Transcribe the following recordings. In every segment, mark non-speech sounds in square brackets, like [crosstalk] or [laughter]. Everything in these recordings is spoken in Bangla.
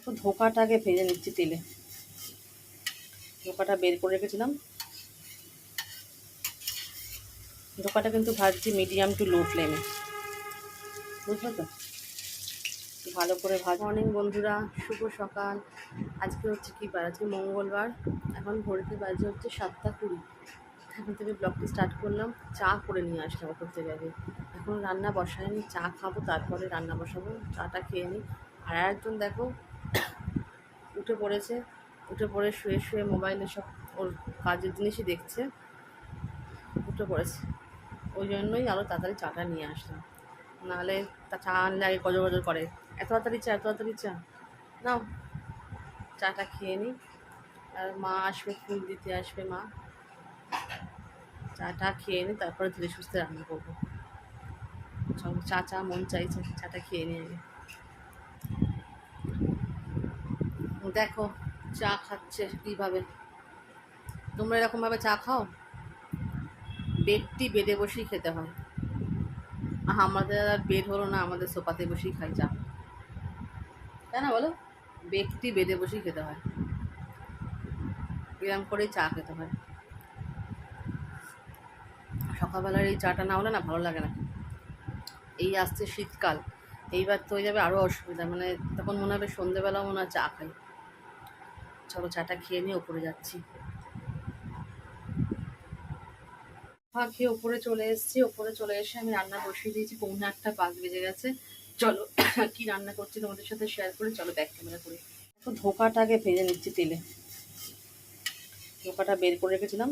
এখন ধোকাটাকে ভেজে নিচ্ছি তেলে। ধোকাটা বের করে রেখেছিলাম। ধোকাটা কিন্তু ভাজছি মিডিয়াম টু লো ফ্লেমে। বুঝলো তো? ভালো করে ভাজ মর্নিং বন্ধুরা, শুভ সকাল। আজকে হচ্ছে কি বার? আজকে মঙ্গলবার। এখন ঘড়িতে বাজে হচ্ছে সাতটা কুড়ি। এখন থেকে ব্লগটি স্টার্ট করলাম। চা করে নিয়ে আসলাম ওপর থেকে আগে। এখন রান্না বসায়নি, চা খাব, তারপরে রান্না বসাবো। চাটা খেয়ে নিই আর একজন দেখো উঠে পড়েছে, উঠে পড়ে শুয়ে শুয়ে মোবাইলে সব ওর কাজের জিনিসই দেখছে, উঠে পড়েছে। ওই জন্যই আরও তাড়াতাড়ি চাটা নিয়ে আসলাম। নাহলে তা চা আনলে আগে গজর গজর করে। এত তাড়াতাড়ি চা, এত তাড়াতাড়ি চা। নাও, চাটা খেয়ে নিই আর মা আসবে, ফুল দিতে আসবে মা। চাটা খেয়ে নিই তারপরে ধীরে সুস্থে রান্না করব। চা চা, মন চাইছে, চাটা খেয়ে নিই আগে। দেখো, চা খাচ্ছে কীভাবে? তোমরা এরকমভাবে চা খাও? বেডটি বেডে বসেই খেতে হয়। আমাদের আর বেড হলো না, আমাদের সোফাতে বসেই খাই চা। তাই না বলো? বেডটি বেডে বসেই খেতে হয়। এরকম করেই চা খেতে হয়। সকালবেলার এই চাটা না হলে না ভালো লাগে না। এই আসছে শীতকাল। এইবার তো হয়ে যাবে আরও অসুবিধা। মানে তখন মনে হবে সন্ধেবেলা মনে হয় চা খাই। চলো চাটা খেয়ে নিয়ে ওপরে যাচ্ছি। খেয়ে ওপরে চলে এসেছি ওপরে চলে এসে আমি রান্না বসিয়ে দিয়েছি, পৌনে আটটা পাঁচ বেজে গেছে। চলো, [coughs] কি রান্না করছি তোমাদের সাথে শেয়ার করে, চলো ব্যাক ক্যামেরা করি। এখন ধোকাটাকে ভেজে নিচ্ছি তেলে। ধোকাটা বের করে রেখেছিলাম।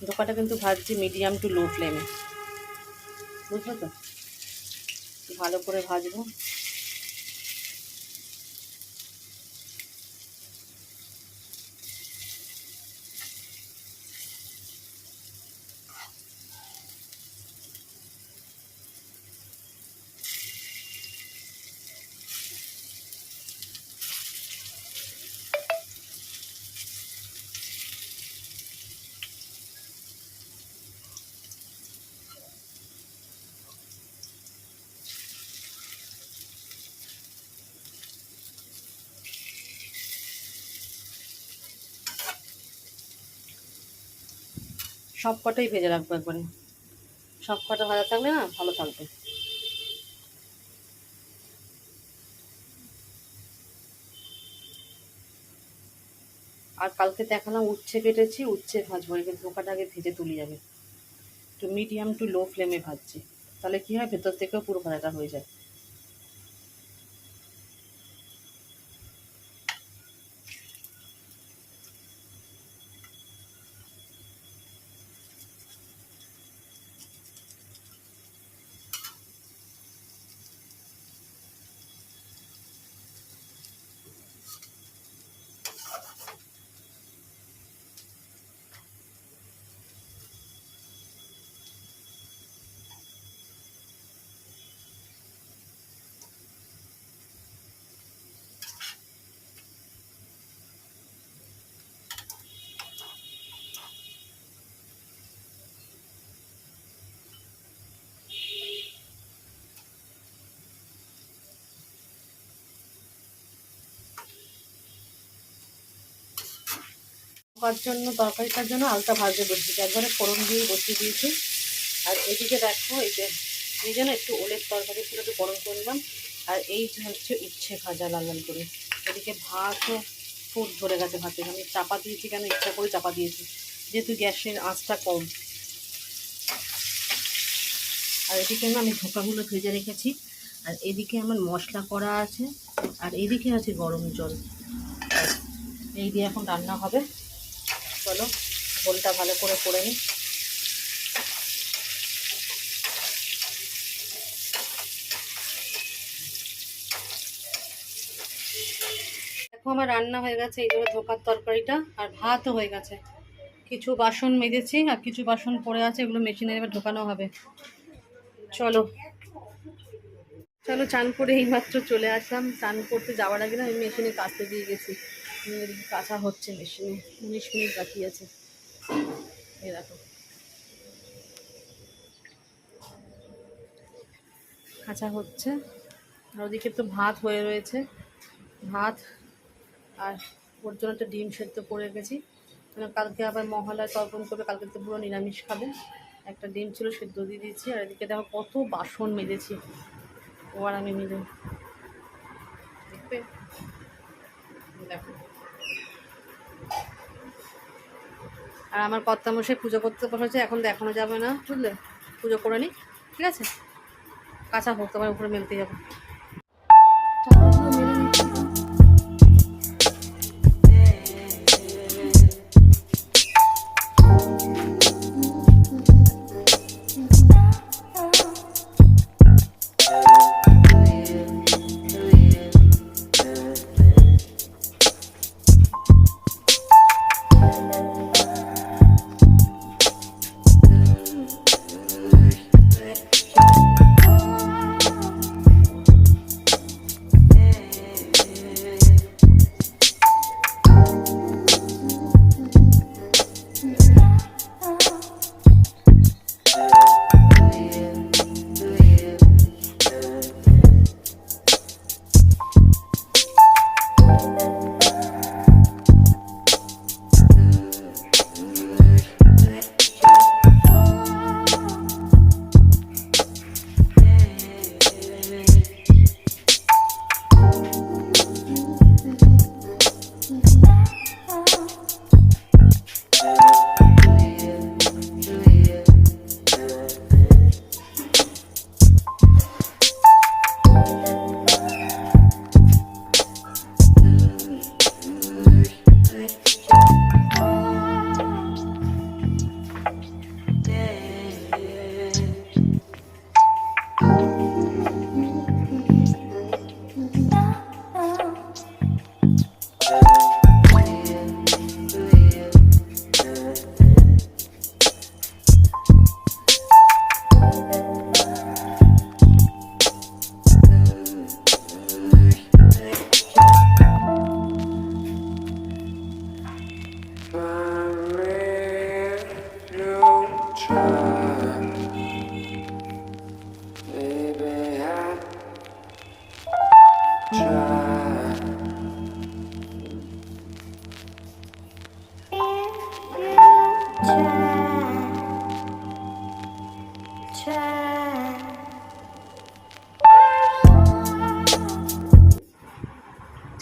ধোকাটা কিন্তু ভাজছি মিডিয়াম টু লো ফ্লেমে বুঝলো তো? ভালো করে ভাজবো। সব কটাই ভেজে রাখব একবারে। সব কটা ভাজা থাকলে না ভালো থাকবে। আর কালকে দেখালাম উচ্ছে কেটেছি, উচ্ছে ভাজবো এখানে ধোকাটা আগে ভেজে তুলে যাবে একটু মিডিয়াম টু লো ফ্লেমে ভাজছি। তাহলে কী হয়? ভেতর থেকেও পুরো ভাজাটা হয়ে যায়। করার জন্য, তরকারিটার জন্য আলতা ভাজতে বসিয়েছি একবারে ফোড়ন দিয়ে বসিয়ে দিয়েছি। আর এদিকে দেখো, এই যে এই জন্য একটু ওলের তরকারি ছিল, একটু গরম করে নিলাম। আর এই হচ্ছে ইচ্ছে ভাজা লাল লাল করে। এদিকে ভাতও ফুট ধরে গেছে ভাতে আমি চাপা দিয়েছি কেন? ইচ্ছা করে চাপা দিয়েছি। যেহেতু গ্যাসের আঁচটা কম। আর এদিকে আমি ধোকাগুলো ভেজে রেখেছি। আর এদিকে আমার মশলা করা আছে। আর এদিকে আছে গরম জল। এই দিয়ে এখন রান্না হবে। চলো ঝোলটা ভালো করে করে নিই। দেখো আমার রান্না হয়ে গেছে, এই ধরে ধোকার তরকারিটা, আর ভাতও হয়ে গেছে। কিছু বাসন মেজেছি, আর কিছু বাসন পড়ে আছে, এগুলো মেশিনে এবার ঢোকানো হবে। চলো। চলো, চান করে এইমাত্র চলে আসলাম। চান করতে যাওয়ার আগে না আমি মেশিনে কাচতে দিয়ে গেছি। এদিকে কাঁচা হচ্ছে মেশিনে, উনিশ মিনিট বাকি আছে। দেখো। কাঁচা হচ্ছে। আর ওদিকে তো ভাত হয়ে রয়েছে। ভাত আর ওর জন্য একটা ডিম সেদ্ধ করে রেখেছি। কারণ কালকে আবার মহালয় তর্পণ করবে, কালকে তো পুরো নিরামিষ খাবে। একটা ডিম ছিল, সেদ্ধ দিয়ে দিয়েছি। আর এদিকে দেখো কত বাসন মেজেছি। ও আর আমি মিলে। দেখবে? দেখো। আর আমার কর্তামশাই পুজো করতে বসেছে, এখন দেখানো যাবে না, বুঝলে? পুজো করে নি, ঠিক আছে? কাঁচা হোক তোমার উপরে মেলতে যাব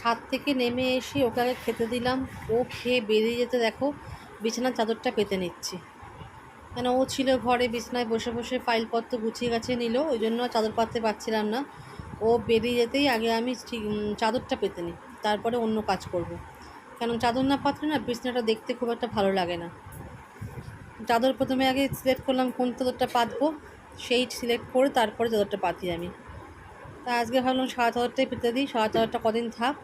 ছাদ থেকে নেমে এসে ওকে আগে খেতে দিলাম। ও খেয়ে বেরিয়ে যেতে দেখো, বিছানার চাদরটা পেতে নিচ্ছি। কেন, ও ছিল ঘরে, বিছানায় বসে বসে ফাইলপত্র গুছিয়ে গাছিয়ে নিল, ওই জন্য চাদর পাততে পারছিলাম না। ও বেরিয়ে যেতেই আগে আমি ঠিক চাদরটা পেতে নিই, তারপরে অন্য কাজ করব। কেন, চাদর না পাতলে না বিছানাটা দেখতে খুব একটা ভালো লাগে না। চাদর প্রথমে আগে সিলেক্ট করলাম কোন চাদরটা পাতবো, সেই সিলেক্ট করে তারপরে চাদরটা পাতি আমি। তা আজকে ভাবলাম সাদা চাদরটাই পেতে দিই সাদা চাদরটা কদিন থাক,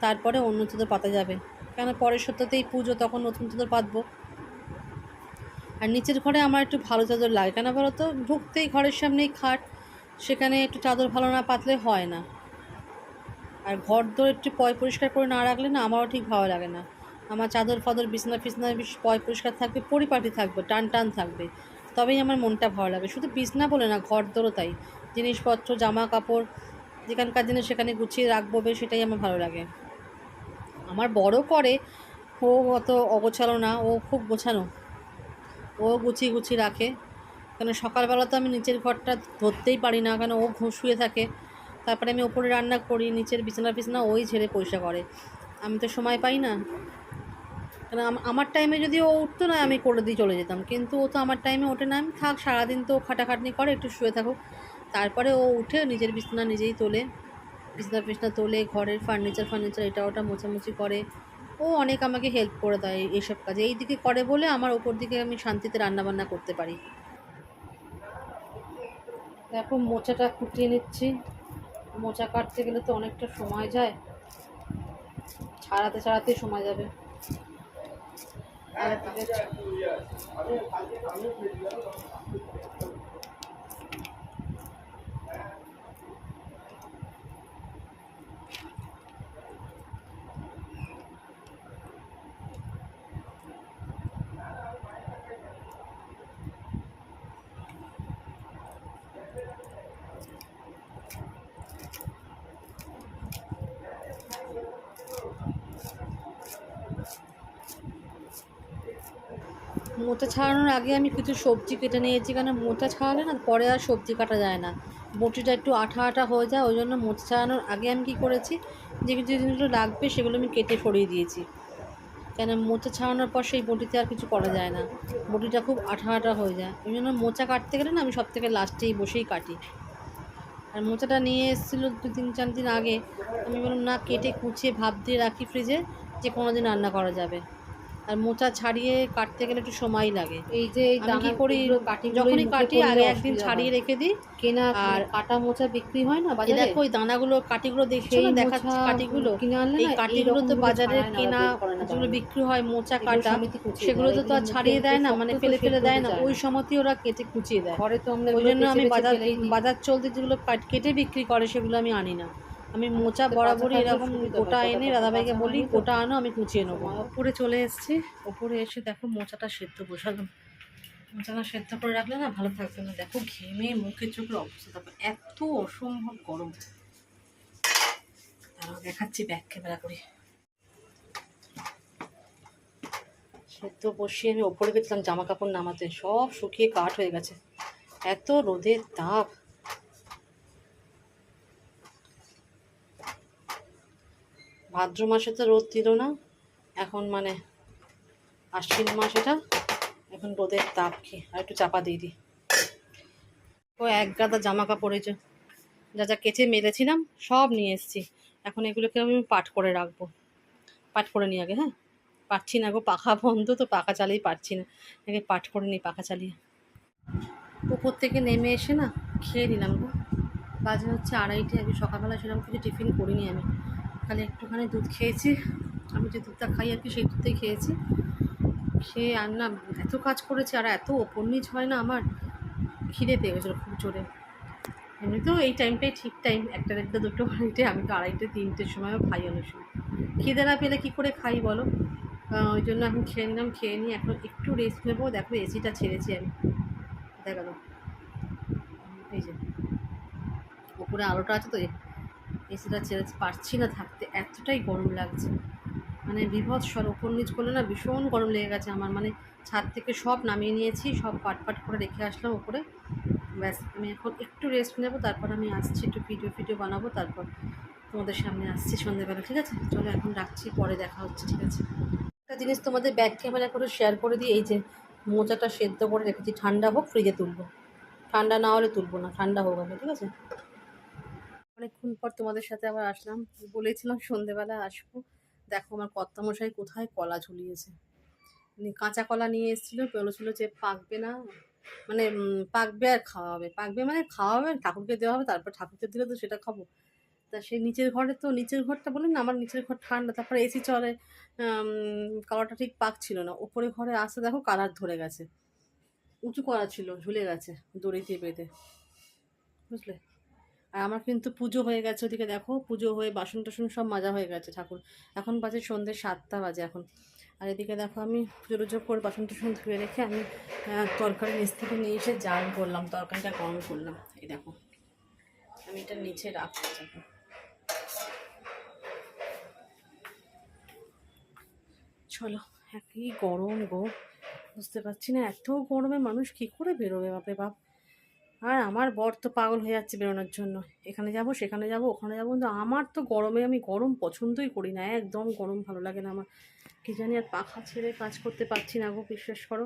তারপরে অন্য চাদর পাতা যাবে। কেন পরের সপ্তাহতেই পুজো, তখন নতুন চাদর পাতবো। আর নিচের ঘরে আমার একটু ভালো চাদর লাগে, কেন বলো তো ঢুকতেই ঘরের সামনেই খাট, সেখানে একটু চাদর ভালো না পাতলে হয় না। আর ঘর দোর একটু পয় পরিষ্কার করে না রাখলে না আমারও ঠিক ভালো লাগে না। আমার চাদর ফাদর বিছনা ফিছনা পয় পরিষ্কার থাকবে, পরিপাটি থাকবে, টান টান থাকবে। তবেই আমার মনটা ভালো লাগে। শুধু বিছনা বলে না, ঘর দোরও তাই। জিনিসপত্র জামা কাপড় যেখানকার জিনিস সেখানে গুছিয়ে রাখব বেশ, সেটাই আমার ভালো লাগে। আমার বড় করে, ও অত অগোছালো না, ও খুব গোছানো। ও গুছিয়ে গুছিয়ে রাখে। কেন সকালবেলা তো আমি নিচের ঘরটা ধরতেই পারি না, কেন ও শুয়ে থাকে। তারপরে আমি ওপরে রান্না করি, নিচের বিছানা বিছানা ওই ঝেড়ে পয়সা করে। আমি তো সময় পাই না। কেন আম- আমার টাইমে যদি ও উঠতো না, আমি করে দিয়ে চলে যেতাম। কিন্তু ও তো আমার টাইমে ওঠে না, আমি থাক, সারাদিন তো খাটাখাটনি করে, একটু শুয়ে থাকুক। তারপরে ও উঠে নিজের বিছানা নিজেই তোলে, বিছনা ফিছনা তোলে, ঘরের ফার্নিচার ফার্নিচার এটা ওটা মোছামুছি করে। ও অনেক আমাকে হেল্প করে দেয় এইসব কাজে। এই দিকে করে বলে আমার ওপর দিকে আমি শান্তিতে রান্না বান্না করতে পারি। দেখো, মোচাটা কুটিয়ে নিচ্ছি। মোচা কাটতে গেলে তো অনেকটা সময় যায়। ছাড়াতে ছাড়াতে সময় যাবে। আর মোচা ছাড়ানোর আগে আমি কিছু সবজি কেটে নিয়েছি কারণ মোচা ছাড়ালে না পরে আর সবজি কাটা যায় না। বটিটা একটু আঠা আঠা হয়ে যায়, ওই জন্য মোচা ছাড়ানোর আগে আমি কী করেছি, যে কিছু জিনিসগুলো লাগবে সেগুলো আমি কেটে সরিয়ে দিয়েছি। কেন মোচা ছাড়ানোর পর সেই বটিতে আর কিছু করা যায় না। বটিটা খুব আঠা আঠা হয়ে যায়। ওই জন্য মোচা কাটতে গেলে না আমি সব থেকে লাস্টেই বসেই কাটি। আর মোচাটা নিয়ে এসেছিল দু তিন চার দিন আগে, আমি বললাম, না, কেটে কুচিয়ে ভাপ দিয়ে রাখি ফ্রিজে যে কোনো দিন রান্না করা যাবে। আর মোচা ছাড়িয়ে কাটতে গেলে একটু সময় লাগে। এই যে এই করি? কাটি যখনই কাটি আগে একদিন ছাড়িয়ে রেখে দিই। কেনা আর কাটা মোচা বিক্রি হয় না বাজারে? দেখো ওই দানাগুলো কাটিগুলো দেখছ না? মোচা কাটিগুলো। কিনে আনলে এই কাটিগুলো তো বাজারে কেনা যেগুলো বিক্রি হয় মোচা কাটা সেগুলো তো তো আর ছাড়িয়ে দেয় না মানে ফেলে ফেলে দেয় না। ওই সময়তেই ওরা কেটে কুচিয়ে দেয়। ঘরে তো আমরা ওই জন্য আমি বাজার বাজার চলতে যেগুলো কেটে বিক্রি করে সেগুলো আমি আনি না। আমি মোচা বরাবরই এরকম গোটা এনে দাদাভাইকে বলি গোটা আনো আমি কুচিয়ে নেব। ওপরে চলে এসেছি ওপরে এসে দেখো মোচাটা সেদ্ধ বসালাম। মোচাটা সেদ্ধ করে রাখলে না ভালো থাকবে না। দেখো ঘেমে মুখে চোখের অবস্থা এত অসম্ভব গরম। তারাও দেখাচ্ছি ব্যাক ক্যামেরা করে। সেদ্ধ বসিয়ে আমি ওপরে গেছিলাম জামা কাপড় নামাতে সব শুকিয়ে কাঠ হয়ে গেছে। এত রোদের তাপ। ভাদ্র মাসে তো রোদ দিল না। এখন মানে আশ্বিন মাস এটা। এখন রোদের তাপ কি, আর একটু চাপা দিয়ে দিই। ও এক গাদা জামা কাপড় যে, যা যা কেচে মেলেছিলাম, সব নিয়ে এসেছি। এখন এগুলোকে আমি পাট করে রাখব। পাট করে নিই আগে হ্যাঁ? পারছি না গো, পাখা বন্ধ, তো পাখা চালিয়ে পারছি না। আগে পাট করে নিই, পাখা চালিয়ে। পুকুর থেকে নেমে এসে না খেয়ে নিলাম গো। বাজে হচ্ছে আড়াইটে আমি সকালবেলা সেরকম কিছু টিফিন করিনি আমি। খালি একটুখানি দুধ খেয়েছি। আমি যে দুধটা খাই আর কি, সেই দুধটাই খেয়েছি। খেয়ে আর না, এত কাজ করেছি আর এত ওপর নিচ হয় না আমার। খিদে পেয়ে গেছিল খুব জোরে। এমনি তো এই টাইমটাই ঠিক টাইম একটা দেড়টা, দুটো আড়াইটে আমি তো আড়াইটে, তিনটের সময়ও খাই অনেক সময়। খিদে না পেলে কী করে খাই বলো? ওই জন্য এখন খেয়ে নিলাম, খেয়ে নিয়ে এখন একটু রেস্ট নেব। দেখো এসিটা ছেড়েছি আমি। দেখা গেল এই যে উপরে আলোটা আছে তো এসিটা ছেড়ে পারছি না থাকতে। এতটাই গরম লাগছে। মানে বিভৎসর ওপর নিচ করলে না ভীষণ গরম লেগে গেছে আমার। মানে ছাদ থেকে সব নামিয়ে নিয়েছি, সব পাট পাট করে রেখে আসলাম ওপরে ব্যাস, আমি এখন একটু রেস্ট নেব, তারপর আমি আসছি, একটু ভিডিও ফিডিও বানাবো, তারপর তোমাদের সামনে আসছি সন্ধ্যেবেলা, ঠিক আছে? চলো এখন রাখছি, পরে দেখা হচ্ছে, ঠিক আছে? একটা জিনিস তোমাদের ব্যাক ক্যামেরা করে শেয়ার করে দিই, এই যে মোচাটা সেদ্ধ করে রেখেছি, ঠান্ডা হোক ফ্রিজে তুলবো। ঠান্ডা না হলে তুলবো না, ঠান্ডা হোক ঠিক আছে? অনেকক্ষণ পর তোমাদের সাথে আবার আসলাম। বলেছিলাম সন্ধেবেলা আসব। দেখো আমার কর্তামশাই কোথায় কলা ঝুলিয়েছে। কাঁচা কলা নিয়ে এসেছিল বলেছিলো যে পাকবে না। মানে পাকবে আর খাওয়া হবে পাকবে মানে খাওয়া হবে ঠাকুরকে দেওয়া হবে, তারপর ঠাকুরকে দিলে তো সেটা খাব। তা সেই নিচের ঘরে তো, নিচের ঘরটা বললেন না, আমার নিচের ঘর ঠান্ডা, তারপরে এসি চলে। কালারটা ঠিক পাকছিল না। ওপরে ঘরে আসতে দেখো কালার ধরে গেছে। উঁচু করা ছিল, ঝুলে গেছে দড়ি দিয়ে বেঁধে বুঝলে? আর আমার কিন্তু পুজো হয়ে গেছে ওদিকে দেখো, পুজো হয়ে বাসন টাসন সব মাজা হয়ে গেছে ঠাকুর। এখন বাজে সন্ধ্যে সাতটা বাজে এখন। আর এদিকে দেখো আমি পুজো টুজো করে বাসন টাসন ধুয়ে রেখে আমি তরকারি নিচ থেকে নিয়ে এসে জাল করলাম, তরকারিটা গরম করলাম। এই দেখো, আমি এটা নিচে রাখছি এখন চলো একই গরম গো, বুঝতে পারছি না, এত গরমে মানুষ কি করে বেরোবে, বাপরে বাপ। আর আমার বর তো পাগল হয়ে যাচ্ছে বেরোনোর জন্য। এখানে যাব, সেখানে যাব, ওখানে যাব। কিন্তু আমার তো গরমে আমি গরম পছন্দই করি না। একদম গরম ভালো লাগে না আমার। কি জানি আর পাখা ছেড়ে কাজ করতে পারছি না গো, বিশ্বাস করো।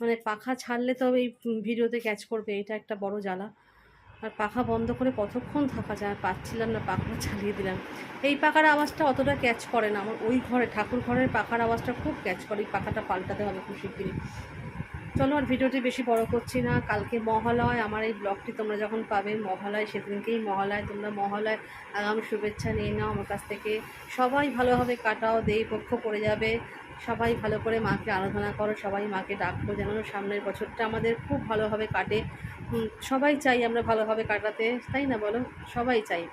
মানে পাখা ছাড়লে তবে এই ভিডিওতে ক্যাচ করবে, এটা একটা বড় জ্বালা। আর পাখা বন্ধ করে কতক্ষণ থাকা যায়? পাচ্ছিলাম না পাখা চালিয়ে দিলাম। এই পাখার আওয়াজটা অতটা ক্যাচ করে না। আমার ওই ঘরে, ঠাকুর ঘরের পাখার আওয়াজটা খুব ক্যাচ করে। এই পাখাটা পাল্টাতে হবে খুব শিগগিরই। চলো আর ভিডিওটি বেশি বড় করছি না। কালকে মহালয়, আমার এই ব্লগটি তোমরা যখন পাবে মহালয়, সেদিনকেই মহালয়। তোমরা মহালয়, আগাম শুভেচ্ছা নিয়ে নাও আমার কাছ থেকে। সবাই ভালোভাবে কাটাও, দেই পক্ষ পড়ে যাবে। সবাই ভালো করে মাকে আরাধনা করো, সবাই মাকে ডাকো যেন সামনের বছরটা আমাদের খুব ভালোভাবে কাটে। সবাই চাই আমরা ভালোভাবে কাটাতে, তাই না বলো? সবাই চাই।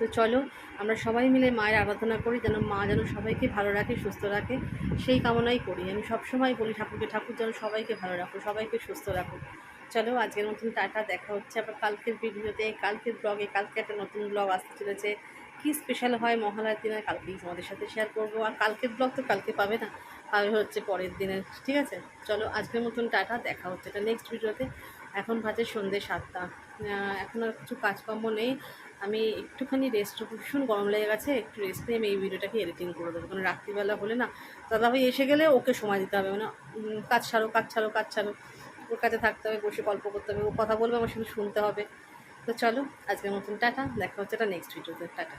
তো চলো, আমরা সবাই মিলে মায়ের আরাধনা করি যেন মা যেন সবাইকে ভালো রাখে, সুস্থ রাখে। সেই কামনাই করি। আমি সবসময় বলি ঠাকুরকে, ঠাকুর যেন সবাইকে ভালো রাখো, সবাইকে সুস্থ রাখো। চলো, আজকের মতন টাটা, দেখা হচ্ছে আবার কালকের ভিডিওতে, কালকের ব্লগে কালকে একটা নতুন ব্লগ আসতে চলেছে। কী স্পেশাল হয় মহালয়ার দিনে কালকেই তোমাদের সাথে শেয়ার করব। আর কালকের ব্লগ তো কালকে পাবে না হবে হচ্ছে পরের দিনে, ঠিক আছে? চলো, আজকের মতন টাটা, দেখা হচ্ছে এটা নেক্সট ভিডিওতে এখন বাজে সন্ধ্যে সাতটা। এখন আর কিছু কাজকর্ম নেই। আমি একটুখানি রেস্ট ভীষণ গরম লেগে গেছে, একটু রেস্ট নিয়ে আমি এই ভিডিওটাকে এডিটিং করে দেবো। কারণ রাত্রিবেলা হলে না, দাদাভাই এসে গেলে ওকে সময় দিতে হবে। মানে কাজ ছাড়ো কাজ ছাড়ো কাজ ছাড়ো। ওর কাছে থাকতে হবে, বসে গল্প করতে হবে, ও কথা বলবে, আমার শুধু শুনতে হবে। তো চলো, আজকের মতন টাটা, দেখা হচ্ছে এটা নেক্সট ভিডিওতে টাটা।